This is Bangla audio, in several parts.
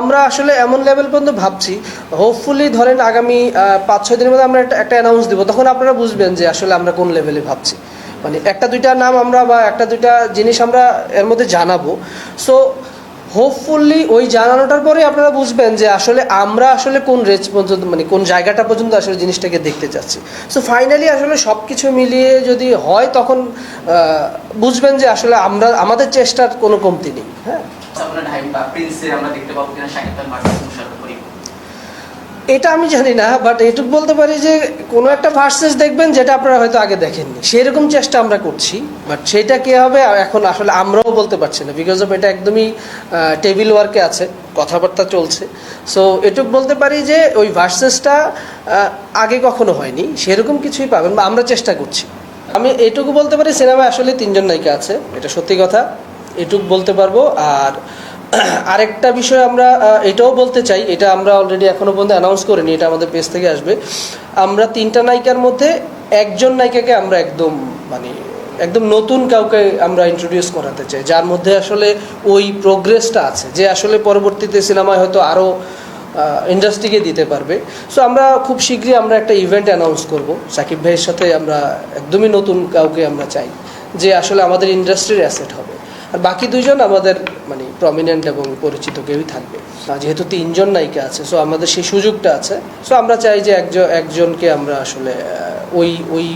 আমরা আসলে এমন লেভেল পর্যন্ত ভাবছি হোপফুলি ধরেন আগামী পাঁচ ছয় দিনের মধ্যে আমরা একটা অ্যানাউন্স দেবো। তখন আপনারা বুঝবেন যে আসলে আমরা কোন লেভেলে ভাবছি। মানে একটা দুইটা নাম আমরা বা একটা দুইটা জিনিস আমরা এর মধ্যে জানাব। সো হোপফুলি ওই জানানোটার পরে আপনারা বুঝবেন যে আসলে আমরা আসলে কোন রেঞ্জ পর্যন্ত মানে কোন জায়গাটা পর্যন্ত আসলে জিনিসটাকে দেখতে চাচ্ছি। সো ফাইনালি আসলে সব কিছু মিলিয়ে যদি হয়, তখন বুঝবেন যে আসলে আমরা, আমাদের চেষ্টার কোনো কমতি নেই। হ্যাঁ শাকিব খান ভার্সেস মুশারফ করিম এটা আমি জানি না বাট এটুকু বলতে পারি যে কোনো একটা ভার্সেস দেখবেন যেটা আপনারা হয়তো আগে দেখেননি। সেরকম চেষ্টা আমরা করছি বাট সেটা কে হবে? এখন আসলে আমরাও বলতে পারছি না বিকজ অফ এটা একদমই টেবিল ওয়ার্কে আছে, কথাবার্তা চলছে। সো এটুক বলতে পারি যে ওই ভার্সেসটা আগে কখনো হয়নি, সেরকম কিছুই পাবেন বা আমরা চেষ্টা করছি। আমি এটুকু বলতে পারি সিনেমায় আসলে তিনজন নায়িকা আছে, এটা সত্যি কথা, এটুকু বলতে পারব। আর আরেকটা বিষয় আমরা এটাও বলতে চাই, এটা আমরা অলরেডি এখনও পর্যন্ত অ্যানাউন্স করিনি, এটা আমাদের পেজ থেকে আসবে। আমরা তিনটা নায়িকার মধ্যে একজন নায়িকাকে আমরা একদম মানে একদম নতুন কাউকে আমরা ইন্ট্রোডিউস করাতে চাই, যার মধ্যে আসলে ওই প্রোগ্রেসটা আছে, যে আসলে পরবর্তীতে সিনেমায় হয়তো আরও ইন্ডাস্ট্রিকে দিতে পারবে। সো আমরা খুব শীঘ্রই আমরা একটা ইভেন্ট অ্যানাউন্স করব। সাকিব ভাইয়ের সাথে আমরা একদমই নতুন কাউকে আমরা চাই, যে আসলে আমাদের ইন্ডাস্ট্রির অ্যাসেট হবে। আর বাকি দুজন আমাদের মানে প্রমিনেন্ট এবং পরিচিত কেউই থাকবে। যেহেতু তিনজন নায়িকা আছে সো আমাদের সেই সুযোগটা আছে। সো আমরা চাই যে একজন একজনকে আমরা আসলে ওই ওই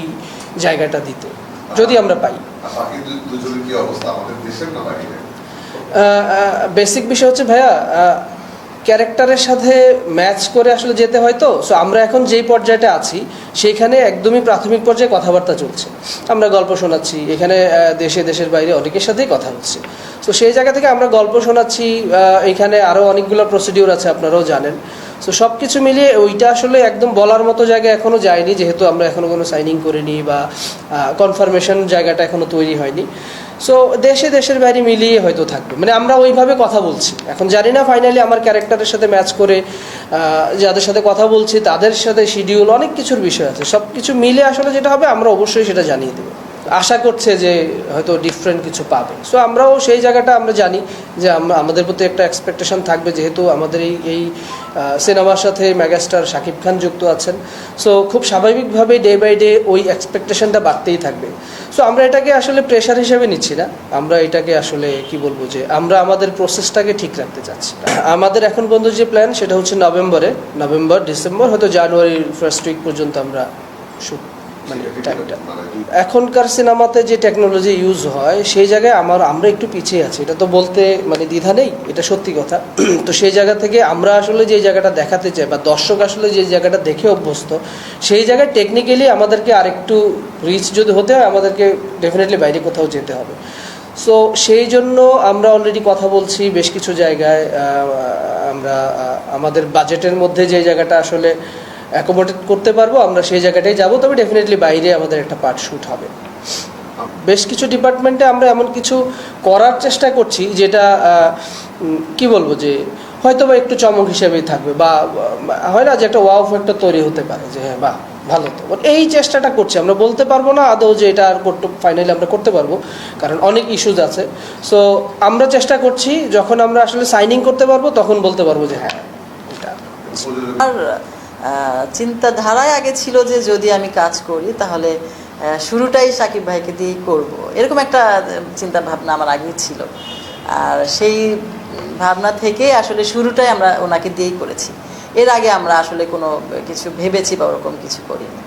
জায়গাটা দিতে যদি আমরা পাই। বেসিক বিষয় হচ্ছে ভাইয়া ক্যারেক্টারের সাথে ম্যাচ করে আসলে যেতে হয় তো। সো আমরা এখন যেই পর্যায়টা আছি সেইখানে একদমই প্রাথমিক পর্যায়ে কথাবার্তা চলছে। আমরা গল্প শোনাচ্ছি, এখানে দেশে, দেশের বাইরে অনেকের সাথেই কথা হচ্ছে। তো সেই জায়গা থেকে আমরা গল্প শোনাচ্ছি এখানে আরও অনেকগুলো প্রসিডিউর আছে, আপনারাও জানেন। সো সব কিছু মিলিয়ে ওইটা আসলে একদম বলার মতো জায়গায় এখনও যায়নি, যেহেতু আমরা এখনও কোনো সাইনিং করিনি বা কনফার্মেশন জায়গাটা এখনও তৈরি হয়নি। সো দেশে দেশের বাইরে মিলিয়ে হয়তো থাকবে। মানে আমরা ওইভাবে কথা বলছি। এখন জানি না ফাইনালি আমার ক্যারেক্টারের সাথে ম্যাচ করে যাদের সাথে কথা বলছি, তাদের সাথে শিডিউল অনেক কিছুর বিষয় আছে। সব কিছু মিলে আসলে যেটা হবে, আমরা অবশ্যই সেটা জানিয়ে দেবো। আশা করছে যে হয়তো ডিফারেন্ট কিছু পাবে। সো আমরাও সেই জায়গাটা আমরা জানি যে আমাদের প্রতি একটা এক্সপেকটেশন থাকবে যেহেতু আমাদের এই এই সিনেমার সাথে মেগাস্টার শাকিব খান যুক্ত আছেন। সো খুব স্বাভাবিকভাবে ডে বাই ডে ওই এক্সপেকটেশনটা বাড়তেই থাকবে। সো আমরা এটাকে আসলে প্রেশার হিসেবে নিচ্ছি না। আমরা এটাকে আসলে কি বলব যে আমরা আমাদের প্রসেসটাকে ঠিক রাখতে চাচ্ছি আমাদের এখন পর্যন্ত যে প্ল্যান সেটা হচ্ছে নভেম্বরে। নভেম্বর, ডিসেম্বর, হয়তো জানুয়ারির ফার্স্ট উইক পর্যন্ত আমরা শুট মানে টাইমটা এখনকার সিনেমাতে যে টেকনোলজি ইউজ হয়, সেই জায়গায় আমার আমরা একটু পিছিয়ে আছি। এটা তো বলতে মানে দ্বিধা নেই, এটা সত্যি কথা। তো সেই জায়গা থেকে আমরা আসলে যে জায়গাটা দেখাতে চাই, বা দর্শক আসলে যে জায়গাটা দেখে অভ্যস্ত, সেই জায়গায় টেকনিক্যালি আমাদেরকে আরেকটু রিচ যদি হতে হয়, আমাদেরকে ডেফিনেটলি বাইরে কোথাও যেতে হবে। সো সেই জন্য আমরা অলরেডি কথা বলছি বেশ কিছু জায়গায় আমরা আমাদের বাজেটের মধ্যে যে জায়গাটা আসলে অ্যাকোমোডেট করতে পারব, আমরা সেই জায়গাটাই যাব, তবে ডেফিনেটলি বাইরে আমাদের একটা পার্ট শ্যুট হবে। বেশ কিছু ডিপার্টমেন্টে আমরা এমন কিছু করার চেষ্টা করছি, যেটা কি বলব যে হয়তো বা একটু চমক হিসেবেই থাকবে, বা হয় না যে একটা ওয়াও ফ্যাক্টর তৈরি হতে পারে, যে হ্যাঁ বাহ, ভালো তো। এই চেষ্টাটা করছি, আমরা বলতে পারব না আদৌ যে এটা আর করতে ফাইনালি আমরা করতে পারব, কারণ অনেক ইস্যুজ আছে। সো আমরা চেষ্টা করছি, যখন আমরা আসলে সাইনিং করতে পারব, তখন বলতে পারব যে হ্যাঁ এটা। আর চিন্তাধারায় আগে ছিল যে যদি আমি কাজ করি, তাহলে শুরুটাই সাকিব ভাইকে দিয়েই করব। এরকম একটা চিন্তা ভাবনা আমার আগেই ছিল। আর সেই ভাবনা থেকে আসলে শুরুটাই আমরা ওনাকে দিয়েই করেছি। এর আগে আমরা আসলে কোনো কিছু ভেবেছি বা ওরকম কিছু করিনি।